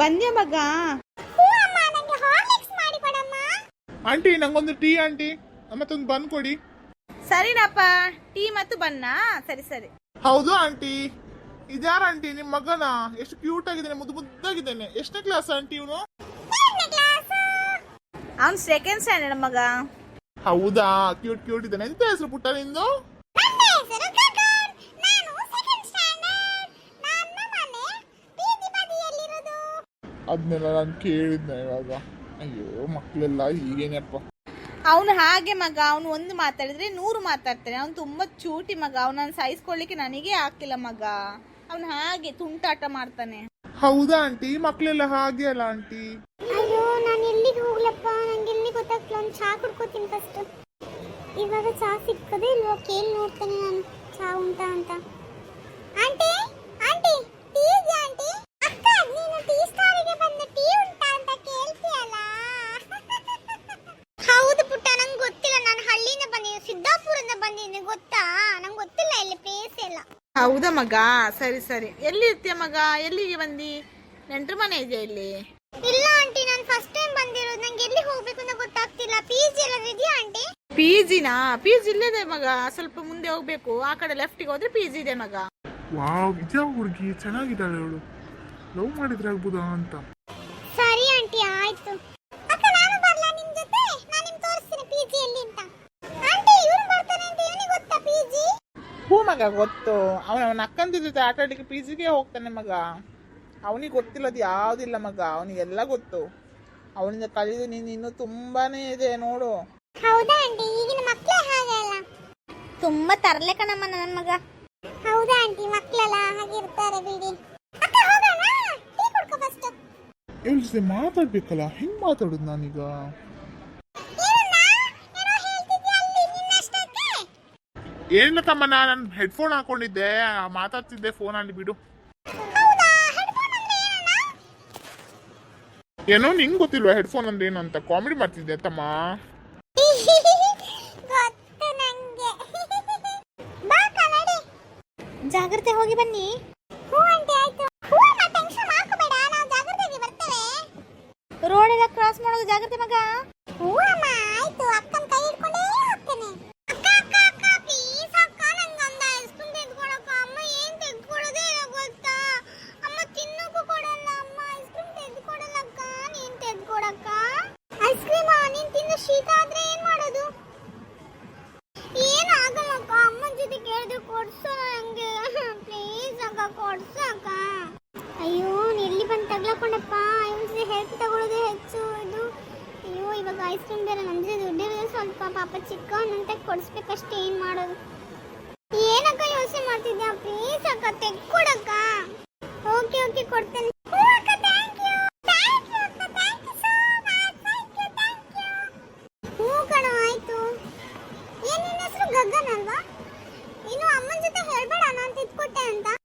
ಬಂದ್ಯಾ ಮಗ. ಆಂಟಿ ನಂಗೊಂದು ಟೀ ಆಂಟಿ. ಮತ್ತೊಂದು ಬನ್ ಕೊಡಿ. ಸರಿನಪ್ಪ ಟೀ ಮತ್ತು ಬನ್ನ ಸರಿ ಸರಿ. ಹೌದು ಆಂಟಿ. ಇದ್ಯಾರ ಆಂಟಿ? ನಿಮ್ ಮಗನ? ಎಷ್ಟು ಕ್ಯೂಟ್ ಆಗಿದ್ದಾನೆ ಮುದ್ದು ಮುದ್ದಾಗಿದ್ದಾನೆ. ಎಷ್ಟನೇ ಕ್ಲಾಸ್ ಆಂಟಿ ಇವನು? ಅವ್ನು ಸೆಕೆಂಡ್ ಸ್ಟ್ಯಾಂಡರ್ಡ್ ಮಗ. ಹೌದಾ? ಕ್ಯೂಟ್ ಕ್ಯೂಟ್ ಇದ್ದಾನೆ. ಎಂತ ಹೆಸರು ಪುಟ್ಟ ನಿಂದು? ಅದನ್ನೆಲ್ಲ ನಾನು ಕೇಳಿದ್ನ ಇವಾಗ. ಅಯ್ಯೋ ಮಕ್ಕಳೆಲ್ಲ ಈಗೇನಪ್ಪ ಅವನು ಹಾಗೆ ಮಗ ಅವನು ಒಂದು ಮಾತಾಡಿದ್ರೆ ನೂರು ಮಾತಾಡ್ತಾನೆ ಅವನು ತುಂಬಾ ಚೂಟಿ ಮಗ. ಅವನನ್ನು ಸಹಿಸ್ಕೊಳ್ಳಿಕ್ಕೆ ನನಗೆ ಹಾಕಿಲ್ಲ ಮಗ. ಅವನು ಹಾಗೆ ತುಂಟಾಟ ಮಾಡ್ತಾನೆ. ಹೌದಾ ಆಂಟಿ? ಮಕ್ಕಳೆಲ್ಲ ಹಾಗೆ ಅಲ್ಲ ಆಂಟಿ? ಅಯ್ಯೋ ನಾನು ಎಲ್ಲಿಗೆ ಹೋಗ್ಲಪ್ಪ? ನಂಗೆ ಎಲ್ಲಿ ಗೊತ್ತಾಗ್ತಿಲ್ಲ. ಒಂದು ಚಹಾ ಕುಡ್ಕೋತೀನಿ ಫಸ್ಟ್ ಇವಾಗ ಚಾ ಸಿಕ್ಕದೆ ಇಲ್ವಾ? ಕೇಳಿ ನೋಡ್ತೇನೆ ನಾನು. ಚಾ ಉಂಟಾ ಅಂತ ಆಂಟಿ ಆಂಟಿ ಟೀ ಇದೆಯಾ ಆಂಟಿ ಅಕ್ಕ ನೀನು ಟೀ ಸ್ಟಾರಿಗೆ ಬಂದ ಟೀ ಉಂಟಾ ಅಂತ ಕೇಳ್ತೀಯಲ್ಲ ಹೌದು ಪುಟ್ಟ ನಂಗೆ ಗೊತ್ತಿಲ್ಲ ನಾನು ಹಳ್ಳಿಯಿಂದ ಬಂದಿದ್ದೀನಿ ಸಿದ್ದಾಪುರದಿಂದ ಬಂದಿದ್ದೀನಿ ಗೊತ್ತಾ ನಂಗೆ ಗೊತ್ತಿಲ್ಲ ಇಲ್ಲಿ ಪ್ಲೇಸ್ ಎಲ್ಲ ಹೌದಾ ಮಗ? ಸರಿ ಸರಿ. ಎಲ್ಲಿ ಇರ್ತೀಯ ಮಗ? ಎಲ್ಲಿಗೆ ಬಂದಿ? ನೆಂಟ್ರ ಮನೆ ಇದೆಯಾ ಇಲ್ಲಿ? ಇಲ್ಲ ಆಂಟಿ ನಾನು ಫಸ್ಟ್ ಟೈಮ್ ಬಂದಿರೋದು. ನಂಗೆ ಎಲ್ಲಿ ಹೋಗ್ಬೇಕು ಅಂತ ಗೊತ್ತಾಗ್ತಿಲ್ಲ. ಪಿ ಜಿ ಎಲ್ಲ ಇದೆಯಾ ಆಂಟಿ? ಪಿ ಜಿನಾ ಪಿ ಜಿ ಇಲ್ಲದೆ ಮಗ. ಸ್ವಲ್ಪ ಮುಂದೆ ಹೋಗ್ಬೇಕು. ಆ ಕಡೆ ಲೆಫ್ಟಿಗೆ ಹೋದ್ರೆ ಪಿ ಜಿ ಇದೆ ಮಗ. ವಾವ್ ಇದ್ಯಾ ಹುಡುಗಿ? ಚೆನ್ನಾಗಿದ್ದಾಳೆ ಅವಳು. ಲವ್ ಮಾಡಿದ್ರೆ ಆಗ್ಬೋದಾ ಅಂತ. ಮಗ ಗೊತ್ತು. ಅವನ ಅವನ ಅಕ್ಕಂದ ಜೊತೆ ಆಟ ಆಡಲಿಕ್ಕೆ ಪಿ ಜಿಗೆ ಹೋಗ್ತಾನೆ ಮಗ. ಅವನಿಗೆ ಗೊತ್ತಿಲ್ಲದು ಯಾವುದಿಲ್ಲ ಮಗ. ಅವನಿಗೆಲ್ಲ ಗೊತ್ತು. ಅವನಿಂದ ಕಲಿದು ನೀನು ಇನ್ನೂ ತುಂಬಾನೇ ಇದೆ ನೋಡು. ಹೌದಾ ಆಂಟಿ? ಈಗಿನ ಮಕ್ಕಳೇ ಹಾಗೆ ಅಲ್ಲ? ತುಂಬಾ ತರಲೆ ಕಣಮ್ಮ ನನ್ನ ಮಗ. ಹೌದಾ ಆಂಟಿ? ಮಕ್ಕಳೆಲ್ಲ ಹಾಗಿರ್ತಾರೆ ಬಿಡಿ. ಅಕ್ಕ ಹೋಗೋಣ? ಟೀ ಕುಡ್ಕೋ ಫಸ್ಟ್ ಜೊತೆ ಮಾತಾಡ್ಬೇಕಲ್ಲ? ಹೆಂಗ್ ಮಾತಾಡೋದು ನಾನೀಗ ಏನಣ್ಣ ಏನೋ ಹೇಳ್ತಿದ್ಯಾ ಅಲ್ಲಿ ನಿನ್ನಷ್ಟಕ್ಕೆ ಏನಿಲ್ಲ ತಮ್ಮ ನಾನು ಹೆಡ್ಫೋನ್ ಹಾಕೊಂಡಿದ್ದೆ ಮಾತಾಡ್ತಿದ್ದೆ ಫೋನ್ ಅಲ್ಲಿ ಬಿಡು. ಏನೋ ನಿಂಗೆ ಗೊತ್ತಿಲ್ವಾ ಹೆಡ್ಫೋನ್ ಅಂದ್ರೆ ಏನು ಅಂತ? ಕಾಮಿಡಿ ಮಾಡ್ತಿದ್ದೆ ತಮ್ಮ. ಜಾಗ್ರತೆ ಹೋಗಿ ಬನ್ನಿ. ರೋಡ್ ಎಲ್ಲ ಕ್ರಾಸ್ ಮಾಡೋದು ಜಾಗ್ರತೆ ಮಗ. ಐಸ್ ಕ್ರೀಮ್ ಬೇರೆ ಜೊತೆ ದುಡ್ಡಿರೋದು ಸ್ವಲ್ಪ ಪಾಪ ಚಿಕ್ಕವನಂತೆ ಕೊಡಿಸ್ಬೇಕಷ್ಟೇ, ಏನ್ ಮಾಡೋದು? ಏನಕ್ಕ ಯೋಚನೆ ಮಾಡ್ತಿದ್ಯಾ? ಪ್ಲೀಸ್ ಅಕ್ಕ ತೆಗ್ಕೊಡಕ್ಕ ಓಕೆ ಓಕೆ ಕೊಡ್ತೇನೆ. ಗಗನ್ ಅಲ್ವಾ? ಇನ್ನು ಅಮ್ಮನ ಜೊತೆ ಹೇಳ್ಬೇಡ ನಾನು ತಿದ್ಕೊಟ್ಟೆ ಅಂತ.